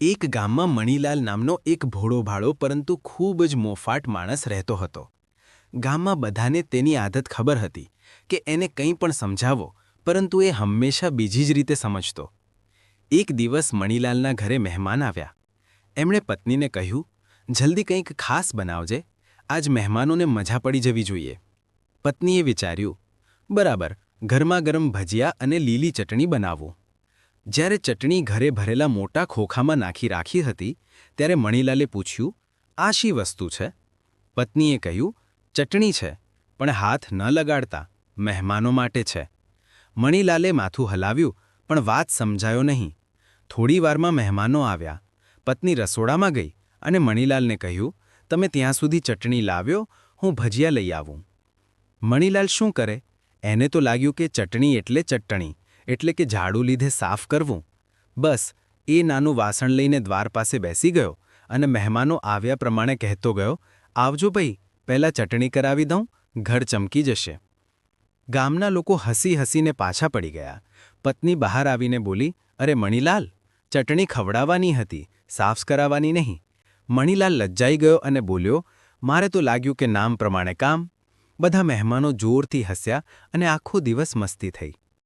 એક ગામમાં મણીલાલ નામનો એક ભોળોભાળો પરંતુ ખૂબ જ મોફાટ માણસ રહેતો હતો. ગામમાં બધાને તેની આદત ખબર હતી કે એને કંઈ પણ સમજાવો, પરંતુ એ હંમેશા બીજી જ રીતે સમજતો. એક દિવસ મણીલાલના ઘરે મહેમાન આવ્યા. એમણે પત્નીને કહ્યું, જલ્દી કંઈક ખાસ બનાવજે, આજ મહેમાનોને મજા પડી જવી જોઈએ. પત્નીએ વિચાર્યું, બરાબર ગરમા ગરમ ભજીયા અને લીલી ચટણી બનાવું. જ્યારે ચટણી ઘરે ભરેલા મોટા ખોખામાં નાખી રાખી હતી, ત્યારે મણીલાલે પૂછ્યું, આ શી વસ્તુ છે? પત્નીએ કહ્યું, ચટણી છે, પણ હાથ ન લગાડતા, મહેમાનો માટે છે. મણીલાલે માથું હલાવ્યું, પણ વાત સમજાયો નહીં. થોડી વારમાં મહેમાનો આવ્યા. પત્ની રસોડામાં ગઈ અને મણીલાલને કહ્યું, તમે ત્યાં સુધી ચટણી લાવ્યો, હું ભજીયા લઈ આવું. મણીલાલ શું કરે? એને તો લાગ્યું કે ચટણી એટલે ચટણી. એટલે કે ઝાડુ લીધે સાફ કરવું. બસ, એ નાનું વાસણ લઈને દ્વાર પાસે બેસી ગયો અને મહેમાનો આવ્યા પ્રમાણે કહેતો ગયો, આવજો ભાઈ, પહેલાં ચટણી કરાવી દઉં, ઘર ચમકી જશે. ગામના લોકો હસી હસીને પાછા પડી ગયા. પત્ની બહાર આવીને બોલી, અરે મણીલાલ, ચટણી ખવડાવવાની હતી, સાફ કરાવવાની નહીં. મણીલાલ લજ્જાઈ ગયો અને બોલ્યો, મારે તો લાગ્યું કે નામ પ્રમાણે કામ. બધા મહેમાનો જોરથી હસ્યા અને આખો દિવસ મસ્તી થઈ.